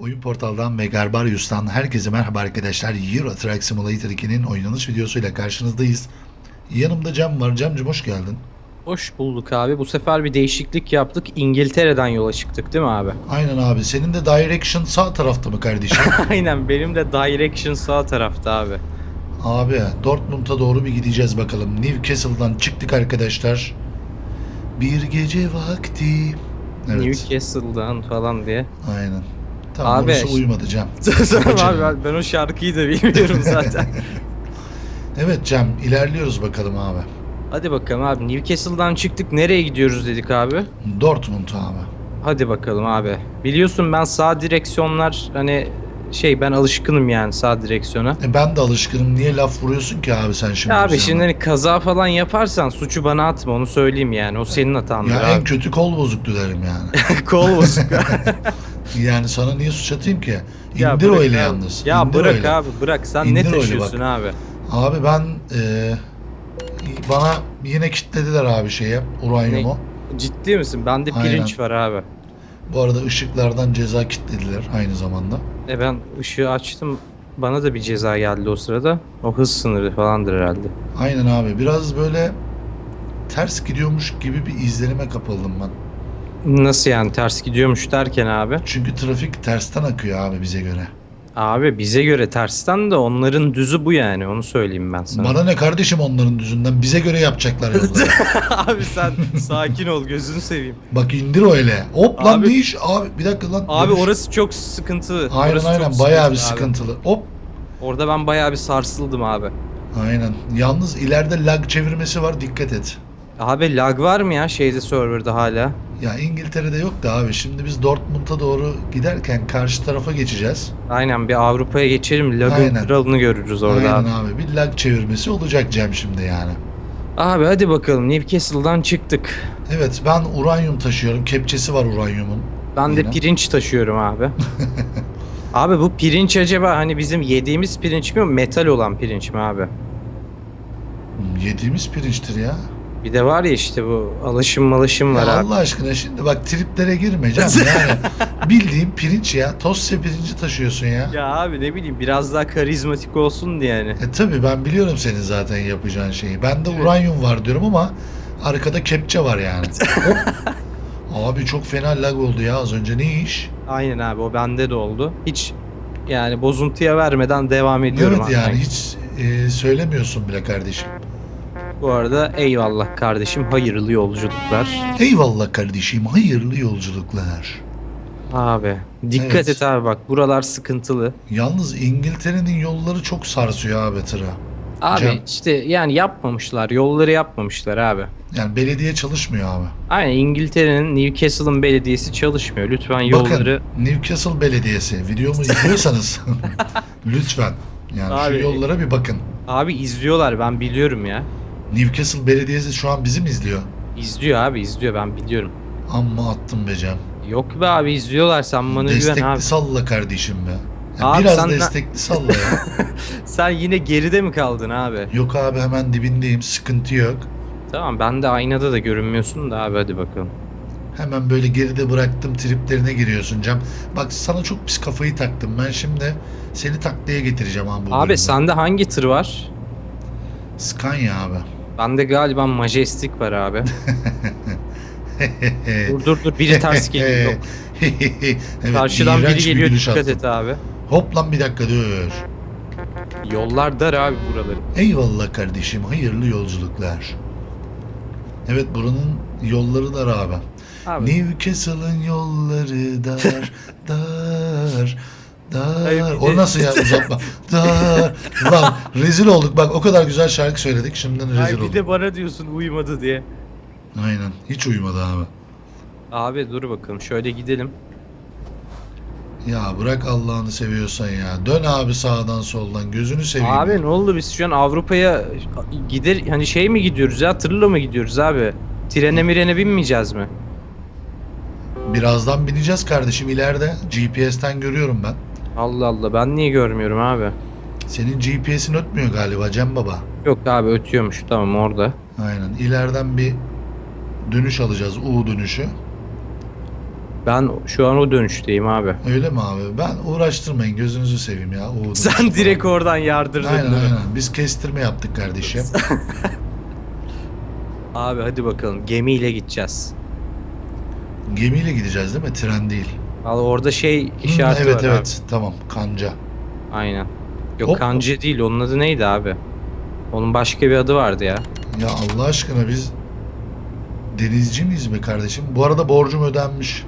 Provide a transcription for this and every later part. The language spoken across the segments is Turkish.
Oyun portaldan ve Garbarius'tan herkese merhaba arkadaşlar. Euro Truck Simulator 2'nin oynanış videosuyla karşınızdayız. Yanımda Cem var. Cem'cim hoş geldin. Hoş bulduk abi. Bu sefer bir değişiklik yaptık. İngiltere'den yola çıktık değil mi abi? Aynen abi. Senin de Direction sağ tarafta mı kardeşim? Aynen benim de direction sağ tarafta abi. abi Dortmund'a doğru bir gideceğiz bakalım. Newcastle'dan çıktık arkadaşlar. Bir gece vakti. Evet. Newcastle'dan falan diye. Aynen. Tamam Abi, orası uyumadı Cem. abi ben, ben o şarkıyı da bilmiyorum zaten. Evet Cem ilerliyoruz bakalım abi. Hadi bakalım abi. Newcastle'dan çıktık. Nereye gidiyoruz dedik abi. Dortmund abi. Hadi bakalım abi. Biliyorsun ben sağ direksiyonlar hani şey ben alışkınım yani sağ direksiyona. E ben de alışkınım. Niye laf vuruyorsun ki abi sen şimdi? Ya abi şimdi hani kaza falan yaparsan suçu bana atma onu söyleyeyim yani. O senin hatandır Ya en abi. kötü kol bozuktu derim yani. Kol bozuk. Yani sana niye suç atayım ki? Ya İndir bırak öyle abi. yalnız. Ya İndir bırak öyle. abi bırak. Sen İndir ne taşıyorsun abi? Abi ben e, bana yine kitlediler abi şeye uranyumu. Ciddi misin? Bende Aynen. pirinç var abi. Bu arada ışıklardan ceza kitlediler aynı zamanda. E ben ışığı açtım. Bana da bir ceza geldi o sırada. O hız sınırı falandır herhalde. Aynen abi biraz böyle ters gidiyormuş gibi bir izlenime kapıldım ben. Nasıl yani ters gidiyormuş derken abi? Çünkü trafik tersten akıyor abi bize göre. Abi bize göre tersten de onların düzü bu yani onu söyleyeyim ben sana. Bana ne kardeşim onların düzünden bize göre yapacaklar yolları. abi sen sakin ol gözünü seveyim. Bak indir öyle. Hop lan Abi- ne iş? Abi bir dakika lan. Abi dönüş. orası çok sıkıntı. Aynen Orası aynen çok bayağı bir abi. sıkıntılı. Hop. Orada ben bayağı bir sarsıldım abi. Aynen. Yalnız ileride lag çevirmesi var dikkat et. Abi lag var mı ya şeyde serverda hala? Ya İngiltere'de yok da abi. Şimdi biz Dortmund'a doğru giderken karşı tarafa geçeceğiz. Aynen bir Avrupa'ya geçelim. Lag'ın Aynen. kralını görürüz orada. Aynen abi. Bir lag çevirmesi olacak Cem şimdi yani. Abi hadi bakalım Newcastle'dan çıktık. Evet ben uranyum taşıyorum. Kepçesi var uranyumun. Ben de Yine. pirinç taşıyorum abi. abi bu pirinç acaba hani bizim yediğimiz pirinç mi metal olan pirinç mi abi? Hmm, Yediğimiz pirinçtir ya. Bir de var ya işte bu alışım malışım var ya abi. Allah aşkına şimdi bak triplere girme Cem yani. Bildiğin pirinç ya. Tosya pirinci taşıyorsun ya. Ya abi ne bileyim biraz daha karizmatik olsun diye yani. E tabi ben biliyorum senin zaten yapacağın şeyi. Bende uranyum var diyorum ama arkada kepçe var yani. Hop. Abi çok fena lag oldu ya az önce ne iş? Aynen abi o bende de oldu. Hiç yani bozuntuya vermeden devam ediyorum Evet abi. yani hiç e, söylemiyorsun bile kardeşim. Bu arada eyvallah kardeşim hayırlı yolculuklar. Eyvallah kardeşim hayırlı yolculuklar. Abi dikkat Evet. et abi bak buralar sıkıntılı. Yalnız İngiltere'nin yolları çok sarsıyor abi tıra. Abi Cem. işte yani yapmamışlar yolları yapmamışlar abi. Yani belediye çalışmıyor abi. Aynen İngiltere'nin Newcastle'ın belediyesi çalışmıyor. Lütfen yolları Bakın Newcastle Belediyesi videomu izliyorsanız lütfen yani Abi- şu yollara bir bakın. abi izliyorlar ben biliyorum ya. Newcastle Belediyesi şu an bizim izliyor. İzliyor abi izliyor ben biliyorum. Amma attım be Cem. Yok be abi izliyorlar sen bana güven Destekli abi. salla kardeşim be. Ya Abi biraz sen- destekli salla ya. Sen yine geride mi kaldın abi? yok abi hemen dibindeyim sıkıntı yok. Tamam ben de aynada da görünmüyorsun da abi hadi bakalım. Hemen böyle geride bıraktım triplerine giriyorsun Cem. Bak sana çok pis kafayı taktım. Ben şimdi seni taklaya getireceğim abi bu Abi bölümde. sende hangi tır var? Scania abi. Bende galiba Majestic var abi. dur dur dur biri ters geliyor. Yok. evet, Karşıdan biri bir geliyor gülüş dikkat attım. et abi. Hop lan bir dakika dur. Yollar dar abi buraları. Eyvallah kardeşim hayırlı yolculuklar. Evet buranın yolları dar abi. Abi Newcastle'ın yolları dar, dar, dar. O nasıl ya uzatma? dar. Lan rezil olduk. Bak o kadar güzel şarkı söyledik. Şimdiden rezil Ay bir olduk. de bana diyorsun uyumadı diye. Aynen. Hiç uyumadı abi. Abi dur bakalım şöyle gidelim. Ya bırak Allah'ını seviyorsan ya. Dön abi sağdan soldan. Gözünü seveyim. Abi ne oldu biz şu an Avrupa'ya gider hani şey mi gidiyoruz ya tırla mı gidiyoruz abi? Trene mirene binmeyeceğiz mi? Birazdan bineceğiz kardeşim ileride. GPS'ten görüyorum ben. Allah Allah ben niye görmüyorum abi? Senin GPS'in ötmüyor galiba Cem Baba. Yok abi ötüyormuş tamam orada. Aynen. İleriden bir dönüş alacağız. U dönüşü. Ben şu an o dönüşteyim abi. Öyle mi abi? Ben uğraştırmayın gözünüzü seveyim ya. O Sen direkt oradan yardırdın. Aynen değil mi? aynen. Biz kestirme yaptık kardeşim. Abi hadi bakalım gemiyle gideceğiz. Gemiyle gideceğiz değil mi? Tren değil. Al orada şey işareti evet var evet. Tamam. Kanca. Aynen. Yok Hop. kanji değil onun adı neydi abi? Onun başka bir adı vardı ya. Ya Allah aşkına biz denizci miyiz be kardeşim? Bu arada borcum ödenmiş.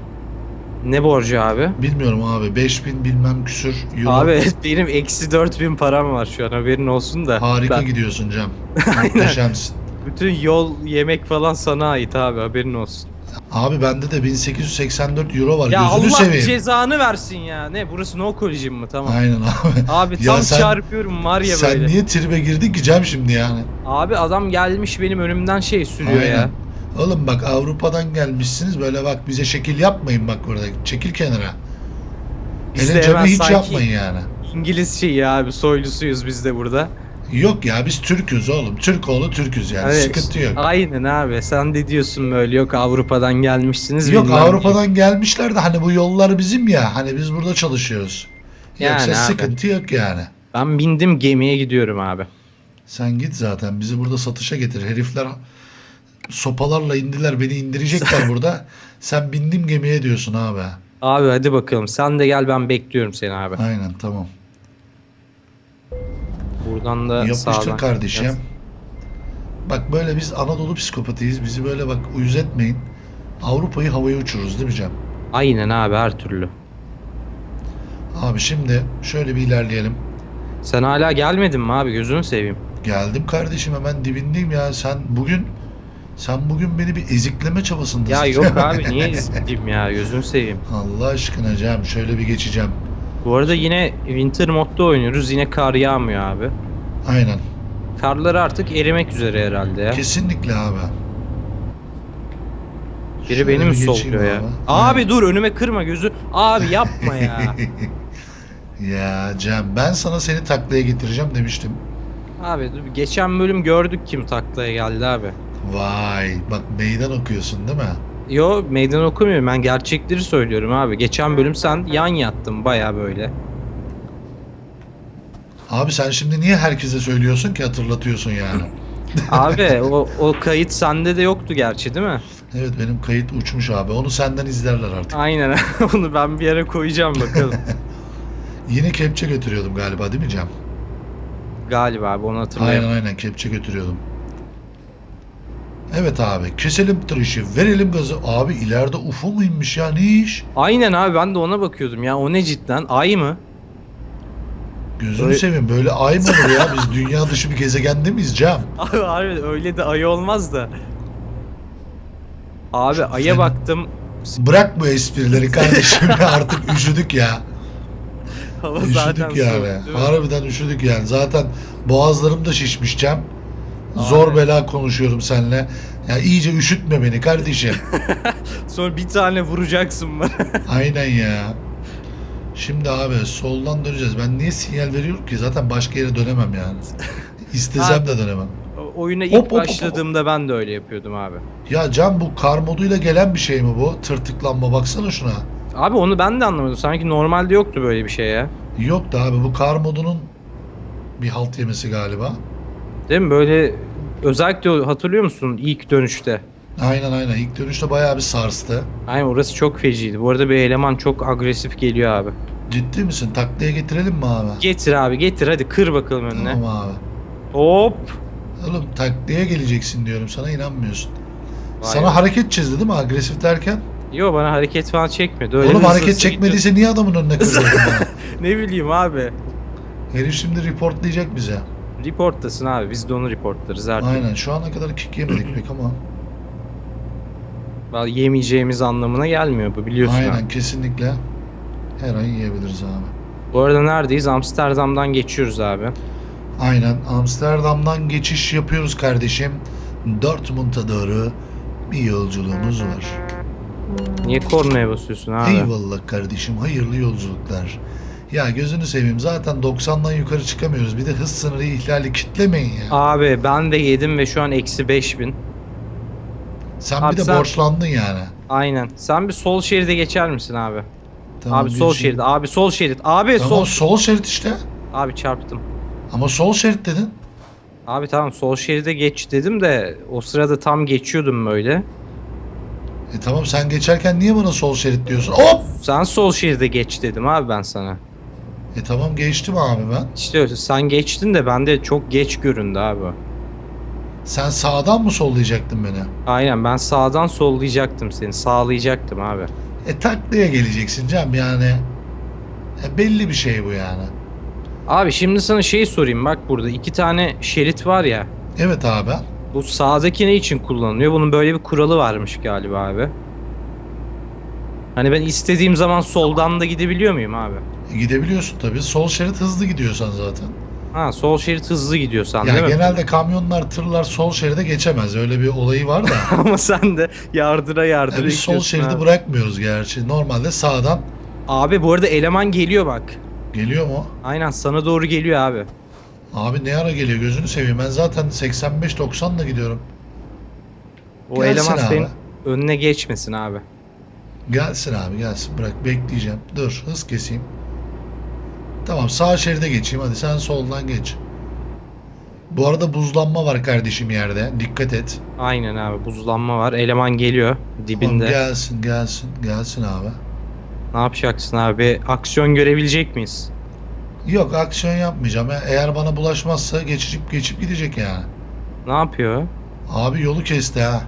Ne borcu abi? Bilmiyorum abi. 5000 bilmem küsür euro. Abi benim eksi 4000 param var şu an haberin olsun da. Harika Ben- gidiyorsun Cem. Muhteşemsin. bütün yol yemek falan sana ait abi haberin olsun. Abi bende de 1884 euro var. Ya Gözünü Allah seveyim. cezanı versin ya. Ne burası no collision mı tamam. Aynen abi. Abi Ya tam sen- çarpıyorum var ya Sen böyle. niye tribe girdin ki Cem şimdi yani? Abi adam gelmiş benim önümden şey sürüyor ya. Oğlum bak Avrupa'dan gelmişsiniz böyle bak bize şekil yapmayın bak burada. Çekil kenara. Biz Hele de Cem'e hemen hiç sanki yapmayın yani. İngiliz şeyi abi soylusuyuz biz de burada. Yok ya biz Türk'üz oğlum. Türk oğlu Türk'üz yani. Evet. Sıkıntı yok. Aynen abi sen de diyorsun böyle yok Avrupa'dan gelmişsiniz. Yok bilmem Avrupa'dan gelmişler de hani bu yollar bizim ya. Hani biz burada çalışıyoruz. Yani Yoksa abi. sıkıntı yok yani. Ben bindim gemiye gidiyorum abi. Sen git zaten bizi burada satışa getir. Herifler sopalarla indiler beni indirecekler burada. Sen bindim gemiye diyorsun abi. Abi hadi bakalım sen de gel ben bekliyorum seni abi. Aynen tamam. Buradan da Yapıştır sağdan kardeşim. gideceğiz. Bak böyle biz Anadolu psikopatıyız. Bizi böyle bak uyuz etmeyin. Avrupa'yı havaya uçururuz değil mi Cem? Aynen abi her türlü. Abi şimdi şöyle bir ilerleyelim. Sen hala gelmedin mi abi gözünü seveyim. Geldim kardeşim hemen dibindeyim ya. Sen bugün sen bugün beni bir ezikleme çabasındasın. Ya yok abi niye izleyeyim ya gözünü seveyim. Allah aşkına Cem şöyle bir geçeceğim. Bu arada yine Winter modda oynuyoruz yine kar yağmıyor abi. Aynen. Karlar artık erimek üzere herhalde ya. Kesinlikle abi. Biri beni mi solluyor ya? abi. Abi dur önüme kırma gözü. Abi yapma ya. Ya Cem ben sana seni taklaya getireceğim demiştim. abi dur geçen bölüm gördük kim taklaya geldi abi. Vay bak meydan okuyorsun değil mi? Yo meydan okumuyorum ben gerçekleri söylüyorum abi. Geçen bölüm sen yan yattın baya böyle. Abi sen şimdi niye herkese söylüyorsun ki hatırlatıyorsun yani? Abi o, o kayıt sende de yoktu gerçi değil mi? Evet benim kayıt uçmuş abi. Onu senden izlerler artık. Aynen onu ben bir yere koyacağım bakalım. Yine kepçe götürüyordum galiba değil mi Cem? Galiba abi onu hatırlayamam. Aynen aynen kepçe götürüyordum. Evet abi keselim tırışı verelim gazı. Abi ileride UFO mu inmiş ya ne iş? Aynen abi ben de ona bakıyordum ya o ne cidden ay mı? Gözünü Öyle- seveyim böyle ay mı olur ya? Biz dünya dışı bir gezegende miyiz Cem? Abi harbi öyle de ay olmaz da. Abi aya baktım Bırak bu esprileri kardeşim ya artık üşüdük ya. hava zaten Üşüdük soğuk, yani. değil mi? Harbiden üşüdük yani. Zaten boğazlarım da şişmiş Cem. Zor Abi. bela konuşuyorum seninle. Ya iyice üşütme beni kardeşim. Sonra bir tane vuracaksın bana. Aynen ya. Şimdi abi soldan döneceğiz. Ben niye sinyal veriyorum ki? Zaten başka yere dönemem yani. İstesem de dönemem. O- Oyuna ilk Hop, hop, hop, hop. başladığımda ben de öyle yapıyordum abi. Ya Can bu kar moduyla gelen bir şey mi bu? Tırtıklanma baksana şuna. Abi onu ben de anlamadım. Sanki normalde yoktu böyle bir şey ya. Yok da abi bu kar modunun bir halt yemesi galiba. Değil mi? Böyle özellikle hatırlıyor musun ilk dönüşte? Aynen aynen. İlk dönüşte bayağı bir sarstı. Aynen orası çok feciydi. Bu arada bir eleman çok agresif geliyor abi. Ciddi misin? Taklaya getirelim mi abi? Getir abi getir hadi kır bakalım önüne. Tamam abi. Hop. Oğlum taklaya geleceksin diyorum sana inanmıyorsun. Vay sana be. hareket çizdi değil mi agresif derken? Yo bana hareket falan çekmedi. Öyle Oğlum hareket çekmediyse niye adamın önüne gidiyor. Ne bileyim abi. Herif şimdi reportlayacak bize. Reporttasın abi. Biz de onu reportlarız artık. Aynen şu ana kadar kick yemedik pek ama. Vallahi Yemeyeceğimiz anlamına gelmiyor bu biliyorsun Aynen abi. kesinlikle. Her ay yiyebiliriz abi. Bu arada neredeyiz? Amsterdam'dan geçiyoruz abi. Aynen Amsterdam'dan geçiş yapıyoruz kardeşim. Dortmund'a doğru bir yolculuğumuz var. Niye kornaya basıyorsun abi? Eyvallah kardeşim hayırlı yolculuklar. Ya gözünü seveyim zaten 90'dan yukarı çıkamıyoruz. Bir de hız sınırı ihlali kitlemeyin ya. Abi ben de yedim ve şu an eksi 5000. Sen Abi bir de sen- borçlandın yani. Aynen. Sen bir sol şeride geçer misin abi? Tamam, abi sol geçeyim. şerit. Abi sol şerit. Abi Tamam sol. sol şerit işte. Abi çarptım. Ama sol şerit dedin. Abi tamam sol şeride geç dedim de o sırada tam geçiyordum böyle. E tamam sen geçerken niye bana sol şerit diyorsun? Hop! Sen sol şeride geç dedim abi ben sana. E tamam geçtim abi ben. İşte sen geçtin de bende çok geç göründü abi. Sen sağdan mı sollayacaktın beni? Aynen ben sağdan sollayacaktım seni. Sağlayacaktım abi. E taklaya geleceksin Cem yani. E, belli bir şey bu yani. Abi şimdi sana şey sorayım bak burada iki tane şerit var ya. Evet abi. Bu sağdaki ne için kullanılıyor? Bunun böyle bir kuralı varmış galiba abi. Hani ben istediğim zaman soldan da gidebiliyor muyum abi? Gidebiliyorsun tabii. Sol şerit hızlı gidiyorsan zaten. Ha sol şerit hızlı gidiyorsan Ya değil mi? genelde kamyonlar, tırlar sol şeride geçemez. Öyle bir olayı var da. Ama sen de yardıra yardıra Yani biz sol gidiyorsun şeridi abi. bırakmıyoruz gerçi. Normalde sağdan Abi bu arada eleman geliyor bak. geliyor mu? Aynen sana doğru geliyor abi. Abi ne ara geliyor gözünü seveyim. Ben zaten 85-90'la gidiyorum. O Gelsin eleman abi. senin önüne geçmesin abi. Gelsin abi gelsin. Bırak bekleyeceğim. Dur hız keseyim. Tamam sağ şeride geçeyim. Hadi sen soldan geç. Bu arada buzlanma var kardeşim yerde. Dikkat et. Aynen abi buzlanma var. Eleman geliyor Tamam, dibinde. gelsin gelsin. Gelsin abi. Ne yapacaksın abi? Aksiyon görebilecek miyiz? Yok aksiyon yapmayacağım. ya. Eğer bana bulaşmazsa geçip geçip gidecek yani. Ne yapıyor? Abi yolu kesti ha.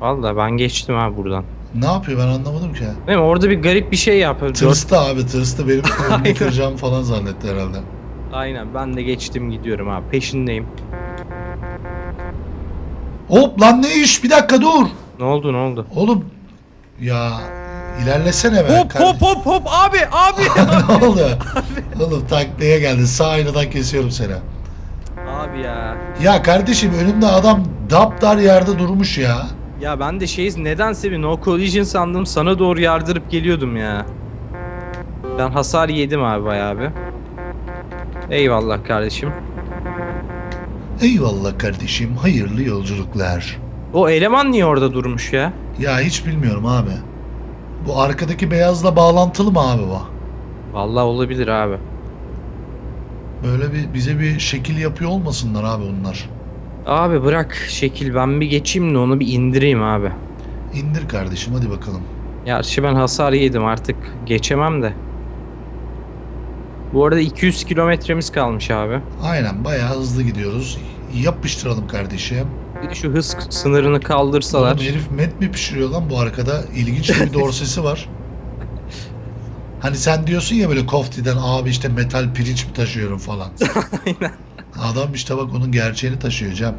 Vallahi ben geçtim abi buradan. Ne yapıyor ben anlamadım ki. Değil mi? Orada bir garip bir şey yapıyor. Tırstı abi tırstı. Benim Aynen. kıracağım falan zannetti herhalde. Aynen ben de geçtim gidiyorum abi. Peşindeyim. Hop lan ne iş? Bir dakika dur. Ne oldu ne oldu? Oğlum ya ilerlesene be. Hop hop hop hop abi abi. ne oldu? Oğlum taklaya geldin. Sağ aynadan kesiyorum seni. abi ya. Ya kardeşim önümde adam daptar yerde durmuş ya. Ya ben de şey nedense bir no collision sandım sana doğru yardırıp geliyordum ya. Ben hasar yedim abi bayağı bir. Eyvallah kardeşim. Eyvallah kardeşim. Hayırlı yolculuklar. O eleman niye orada durmuş ya? Ya hiç bilmiyorum abi. Bu arkadaki beyazla bağlantılı mı abi bu? Vallahi olabilir abi. Böyle bir bize bir şekil yapıyor olmasınlar abi bunlar. Abi bırak şekil ben bir geçeyim de onu bir indireyim abi. İndir kardeşim hadi bakalım. Gerçi ben hasar yedim artık geçemem de. Bu arada 200 kilometremiz kalmış abi. Aynen bayağı hızlı gidiyoruz. Yapıştıralım kardeşim. Bir de şu hız sınırını kaldırsalar. Oğlum herif met mi pişiriyor lan bu arkada? İlginç bir dorsesi var. Hani sen diyorsun ya böyle koftiden abi işte metal pirinç mi taşıyorum falan. Aynen. Adam işte bak onun gerçeğini taşıyor Cem.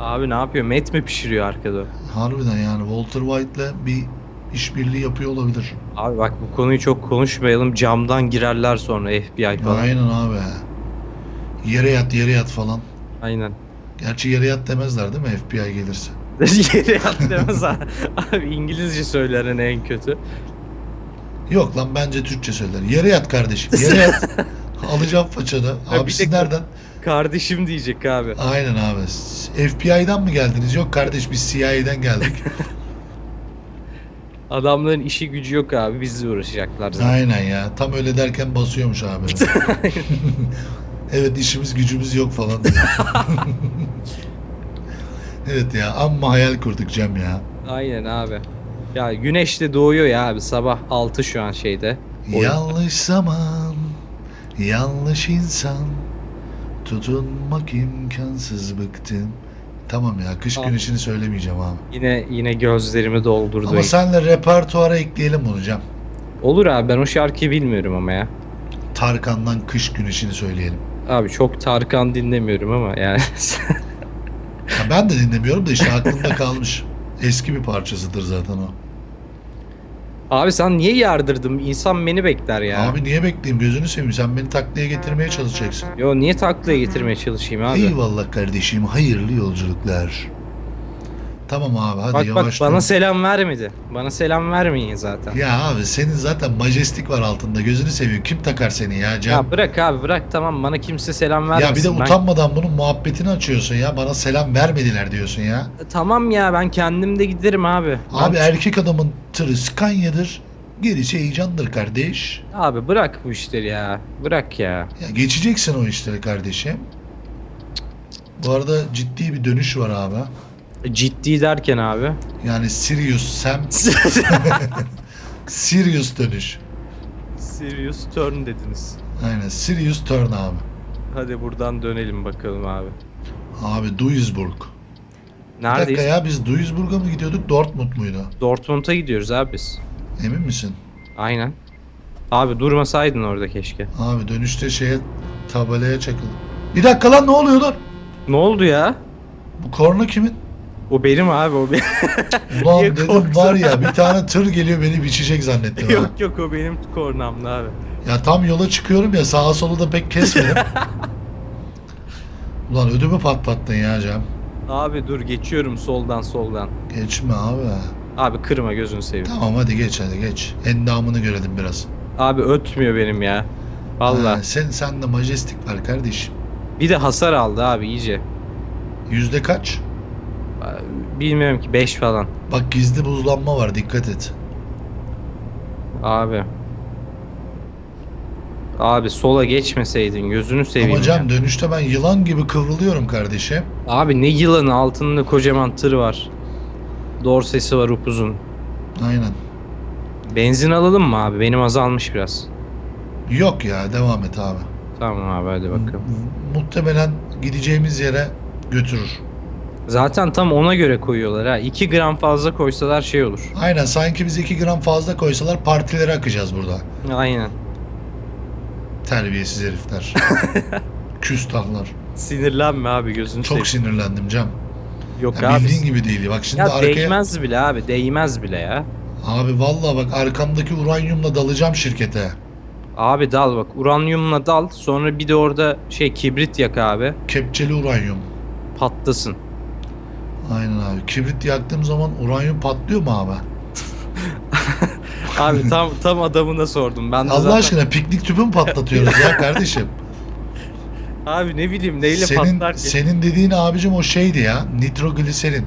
Abi ne yapıyor? Met mi pişiriyor arkada? Harbiden yani Walter White'la bir işbirliği yapıyor olabilir. Abi bak bu konuyu çok konuşmayalım. Camdan girerler sonra FBI falan. Aynen abi. Yere yat yere yat falan. Aynen. Gerçi yere yat demezler değil mi FBI gelirse? Yere atlamaz abi. Abi İngilizce söyler en kötü. Yok lan bence Türkçe söyler. Yere yat kardeşim yere yat. Alacağım façanı. Abi siz de- nereden? Kardeşim diyecek abi. Aynen abi. FBI'dan mı geldiniz? Yok kardeş biz CIA'den geldik. Adamların işi gücü yok abi. Bizle uğraşacaklar zaten. Aynen ya. Tam öyle derken basıyormuş abi. evet işimiz gücümüz yok falan. diyor. evet ya amma hayal kurduk Cem ya. Aynen abi. Ya güneş de doğuyor ya abi. Sabah 6 şu an şeyde. Oyun. Yanlış zaman, yanlış insan. Tutunmak imkansız bıktım. Tamam ya kış Tamam. güneşini söylemeyeceğim abi. Yine yine gözlerimi doldurdu. Ama senle repertuara ekleyelim bunu Cem. Olur abi ben o şarkıyı bilmiyorum ama ya. Tarkan'dan kış güneşini söyleyelim. Abi çok Tarkan dinlemiyorum ama yani. Ya ben de dinlemiyorum da işte aklımda kalmış. Eski bir parçasıdır zaten o. abi sen niye yardırdın? İnsan beni bekler ya. Abi niye bekleyeyim gözünü seveyim sen beni taklaya getirmeye çalışacaksın. Yo niye taklaya getirmeye çalışayım abi? Eyvallah kardeşim hayırlı yolculuklar. Tamam abi hadi bak bak yavaş bana dur. selam vermedi. Bana selam vermeyin zaten. Ya, Ya abi senin zaten majestik var altında gözünü seviyor. Kim takar seni ya Cem? bırak abi bırak tamam bana kimse selam vermesin. Ya bir de Ben- utanmadan bunun muhabbetini açıyorsun ya. Bana selam vermediler diyorsun ya. Tamam ya ben kendim de giderim abi. Abi Ben- erkek adamın tırı Scania'dır. Gerisi heyecandır kardeş. Abi bırak bu işleri ya. Bırak ya. Ya geçeceksin o işleri kardeşim. Bu arada ciddi bir dönüş var abi. Ciddi derken abi. Yani Sirius Sam Sirius dönüş. Serious turn dediniz. Aynen Sirius turn abi. Hadi buradan dönelim bakalım abi. Abi Duisburg. Bir dakika Neredeyiz? ya biz Duisburg'a mı gidiyorduk Dortmund muydu? Dortmund'a gidiyoruz abi biz. Emin misin? Aynen. Abi durmasaydın orada keşke. Abi dönüşte şeye tabelaya çakıldı. Bir dakika lan ne oluyor lan? Ne oldu ya? Bu korna kimin? O benim abi o benim. Ulan Niye dedim korktun? var ya bir tane tır geliyor beni biçecek zannettim ha. yok yok o benim kornamdı abi. Ya tam yola çıkıyorum ya sağa solu da pek kesmedim. Ulan ödümü patlattın ya Cem. Abi dur geçiyorum soldan soldan. Geçme abi. Abi kırma gözünü seveyim. Tamam hadi geç hadi geç. Endamını görelim biraz. Abi ötmüyor benim ya. Valla. Ha, sen sen de majestik var kardeşim. Bir de hasar aldı abi iyice. Yüzde kaç? Bilmiyorum ki 5 falan. Bak gizli buzlanma var dikkat et. Abi. Abi sola geçmeseydin gözünü seveyim. Ama ya. Cem dönüşte ben yılan gibi kıvrılıyorum kardeşim. Abi ne yılanı altında kocaman tır var. Dorsesi var upuzun. Aynen. Benzin alalım mı abi? Benim azalmış biraz. Yok ya devam et abi. Tamam abi hadi bakalım. Muhtemelen gideceğimiz yere götürür. Zaten tam ona göre koyuyorlar ha. 2 gram fazla koysalar şey olur. Aynen sanki biz 2 gram fazla koysalar partilere akacağız burada. Aynen. Terbiyesiz herifler. Küstahlar. Sinirlenme abi gözünü Çok seveyim. sinirlendim Cem. Yok Ya abi. bildiğin gibi değil. Bak şimdi Ya arkaya... değmez bile abi. Değmez bile ya. Abi vallahi bak arkamdaki uranyumla dalacağım şirkete. Abi dal bak. Uranyumla dal. Sonra bir de orada şey kibrit yak abi. Kepçeli uranyum. Patlasın. Aynen abi. Kibrit yaktığım zaman uranyum patlıyor mu abi? Abi tam tam adamına sordum. Ben de Allah zaten... aşkına piknik tüpü mü patlatıyoruz ya kardeşim? Abi ne bileyim neyle senin, patlar ki? senin dediğin abicim o şeydi ya. Nitrogliserin.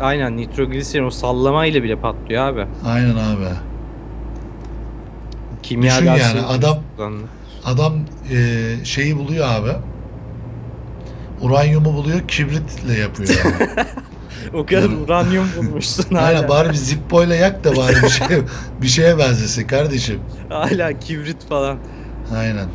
Aynen nitrogliserin o sallamayla bile patlıyor abi. Aynen abi. Kimya Düşün yani, adam-. Adam e, şeyi buluyor abi. Uranyumu buluyor kibritle yapıyor. O kadar uranyum bulmuşsun Aynen hala. bari bir zippoyla yak da bari bir şey bir şeye benzesin kardeşim. Hala kibrit falan. Aynen.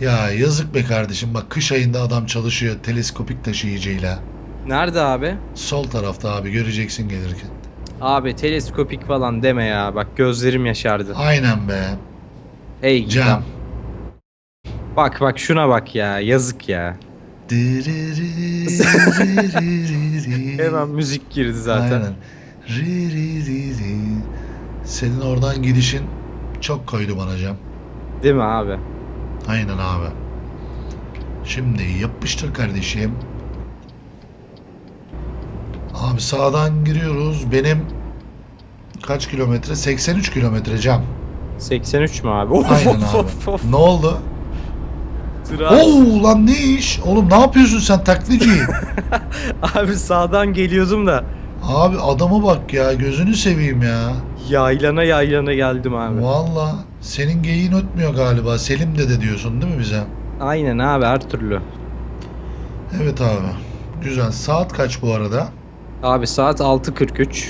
Ya yazık be kardeşim bak kış ayında adam çalışıyor teleskopik taşıyıcıyla. Nerede abi? Sol tarafta abi göreceksin gelirken. Abi teleskopik falan deme ya. Bak gözlerim yaşardı. Aynen be. Ey gidem. Bak bak şuna bak ya. Yazık ya. Hemen müzik girdi zaten. Aynen. Senin oradan gidişin çok koydu bana Cem. Değil mi abi? Aynen abi. Şimdi yapıştır kardeşim. Abi sağdan giriyoruz. Benim kaç kilometre? 83 kilometre Cem. 83 mü abi? Aynen abi. Ne oldu? Abi. Oo lan ne iş? Oğlum ne yapıyorsun sen taklici? Abi sağdan geliyordum da abi adama bak ya gözünü seveyim ya. yaylana yaylana geldim abi. Valla senin geyiğin ötmüyor galiba. Selim dede diyorsun değil mi bize? Aynen abi her türlü. Evet abi. Güzel. Saat kaç bu arada? Abi saat 6.43.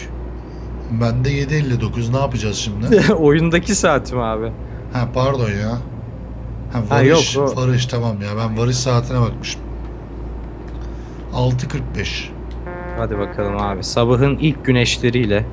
Bende 7.59. Ne yapacağız şimdi? Oyundaki saatim abi. Ha pardon ya. Ha Ha, varış, yok, o- varış tamam ya. Ben varış saatine bakmışım. 6.45. Hadi bakalım abi. Sabahın ilk güneşleriyle.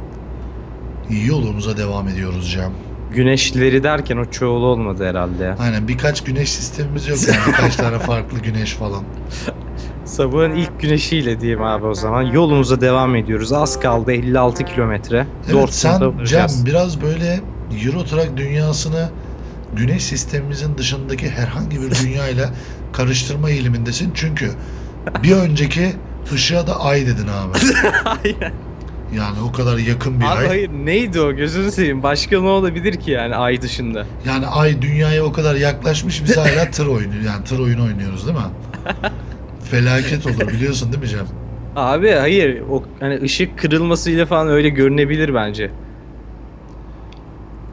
Yolumuza devam ediyoruz Cem. Güneşleri derken o çoğulu olmadı herhalde ya. Aynen birkaç güneş sistemimiz yok yani. Birkaç tane farklı güneş falan. Sabahın ilk güneşiyle diyeyim abi o zaman. Yolumuza devam ediyoruz. Az kaldı 56 kilometre. Evet sen Dortmund'a varacağız. Cem biraz böyle Euro Truck dünyasını güneş sistemimizin dışındaki herhangi bir dünyayla karıştırma eğilimindesin. Çünkü bir önceki Işığa da ay dedin abi. Aynen. Yani o kadar yakın bir Abi ay. hayır neydi o gözünü seveyim. Başka ne olabilir ki yani ay dışında? Yani ay dünyaya o kadar yaklaşmış biz hala tır oynuyor. Yani tır oyunu oynuyoruz değil mi? Felaket olur biliyorsun değil mi Cem? Abi hayır o hani ışık kırılmasıyla falan öyle görünebilir bence.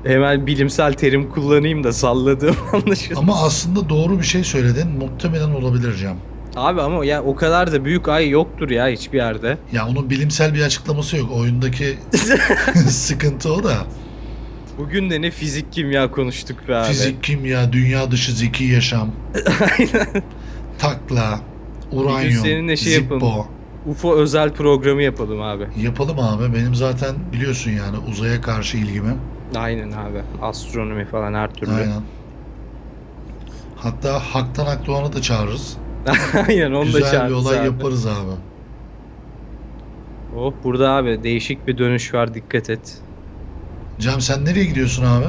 Hemen bilimsel terim kullanayım da salladığım anlaşılır. Ama aslında doğru bir şey söyledin. Muhtemelen olabilir Cem. Abi ama ya o kadar da büyük ay yoktur ya hiçbir yerde. Ya onun bilimsel bir açıklaması yok. Oyundaki sıkıntı o da. Bugün de ne fizik kimya konuştuk be abi. Fizik, kimya, dünya dışı zeki yaşam, Aynen. takla, Bir gün uranyum, seninle şey zippo. yapalım. UFO özel programı yapalım abi. Yapalım abi. Benim zaten biliyorsun yani uzaya karşı ilgimi. Aynen abi. Astronomi falan her türlü. Aynen. Hatta Hak'tan Akdoğan'ı da çağırırız. Aynen onu da Güzel bir çağırırız olay abi. yaparız abi. Oh burada abi değişik bir dönüş var dikkat et. Cem sen nereye gidiyorsun abi?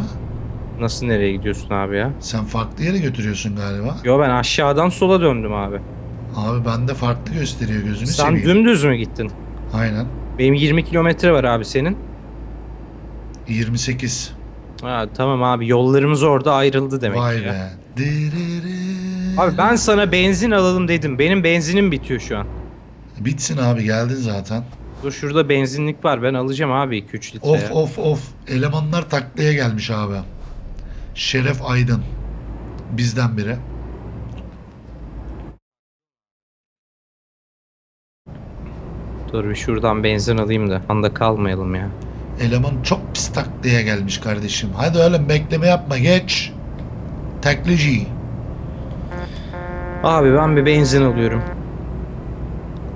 Nasıl nereye gidiyorsun abi ya? Sen farklı yere götürüyorsun galiba. Yo ben aşağıdan sola döndüm abi. Abi bende farklı gösteriyor gözünü Sen seveyim. dümdüz mü gittin? Aynen. Benim 20 kilometre var abi senin. 28. Ha, tamam abi yollarımız orada ayrıldı demek Vay ki ya. be. Diriri. Abi ben sana benzin alalım dedim. Benim benzinim bitiyor şu an. Bitsin abi geldin zaten. Dur şurada benzinlik var ben alacağım abi 2-3 litre Of ya. of of. Elemanlar taklaya gelmiş abi. Şeref Aydın. Bizden biri. Dur bir şuradan benzin alayım da anda kalmayalım ya. Eleman çok pis taklaya gelmiş kardeşim. Hadi oğlum bekleme yapma geç. Taklacı. Abi ben bir benzin alıyorum.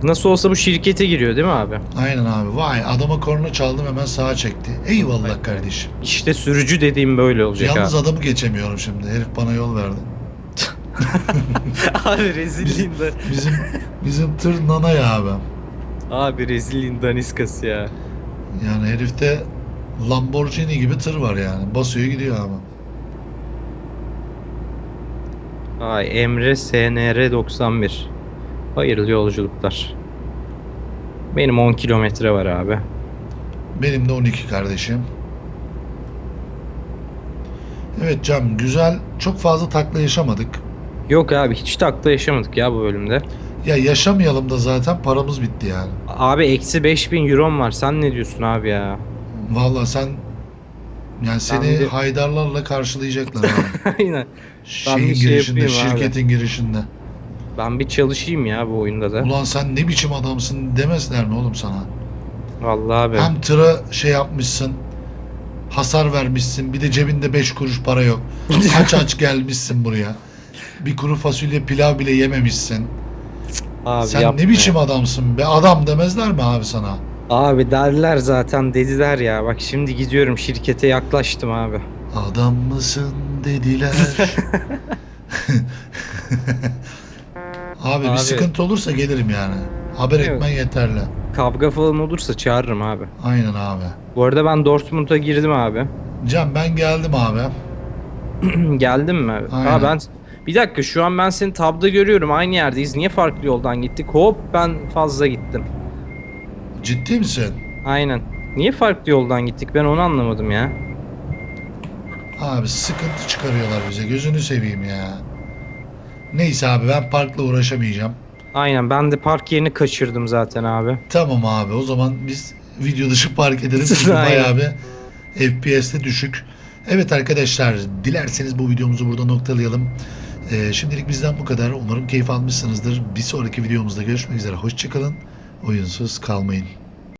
Nasıl olsa bu şirkete giriyor değil mi abi? Aynen abi. Vay adama korna çaldım hemen sağa çekti. Eyvallah kardeşim. İşte sürücü dediğim böyle olacak Yalnız abi. adamı geçemiyorum şimdi. Herif bana yol verdi. abi rezilliğin de... Bizim bizim tır nana ya abi. Abi rezilliğin daniskası ya. Yani herifte Lamborghini gibi tır var yani. Basıyor gidiyor abi. Ay Emre SNR 91. Hayırlı yolculuklar. Benim 10 kilometre var abi. Benim de 12 kardeşim. Evet Cem güzel. Çok fazla takla yaşamadık. Yok abi hiç takla yaşamadık ya bu bölümde. Ya yaşamayalım da zaten paramız bitti yani. Abi eksi 5000 eurom var. Sen ne diyorsun abi ya? Vallahi sen yani seni Ben bir- haydarlarla karşılayacaklar abi. Aynen. Şeyin bir şey girişinde, yapayım abi. şirketin girişinde. Ben bir çalışayım ya bu oyunda da. Ulan sen ne biçim adamsın demezler mi oğlum sana? Vallahi abi. Hem tıra şey yapmışsın, hasar vermişsin, bir de cebinde 5 kuruş para yok. Aç aç gelmişsin buraya. Bir kuru fasulye pilav bile yememişsin. Abi sen yapma ne biçim ya. adamsın be? Adam demezler mi abi sana? Abi derler zaten dediler ya. Bak şimdi gidiyorum şirkete yaklaştım abi. Adam mısın dediler. abi, bir Abi. sıkıntı olursa gelirim yani. Haber Yok. etmen yeterli. Kavga falan olursa çağırırım abi. Aynen abi. Bu arada ben Dortmund'a girdim abi. Can ben geldim abi. Geldin mi? Aynen. Ha ben bir dakika şu an ben seni tabda görüyorum aynı yerdeyiz. Niye farklı yoldan gittik? Hop ben fazla gittim. Ciddi misin? Aynen. Niye farklı yoldan gittik? Ben onu anlamadım ya. Abi sıkıntı çıkarıyorlar bize. Gözünü seveyim ya. Neyse abi ben parkla uğraşamayacağım. Aynen ben de park yerini kaçırdım zaten abi. Tamam abi o zaman biz video dışı park edelim. Çünkü bayağı bir FPS'te düşük. Evet arkadaşlar dilerseniz bu videomuzu burada noktalayalım. Ee, şimdilik bizden bu kadar. Umarım keyif almışsınızdır. Bir sonraki videomuzda görüşmek üzere. Hoşçakalın. Oyunsuz kalmayın.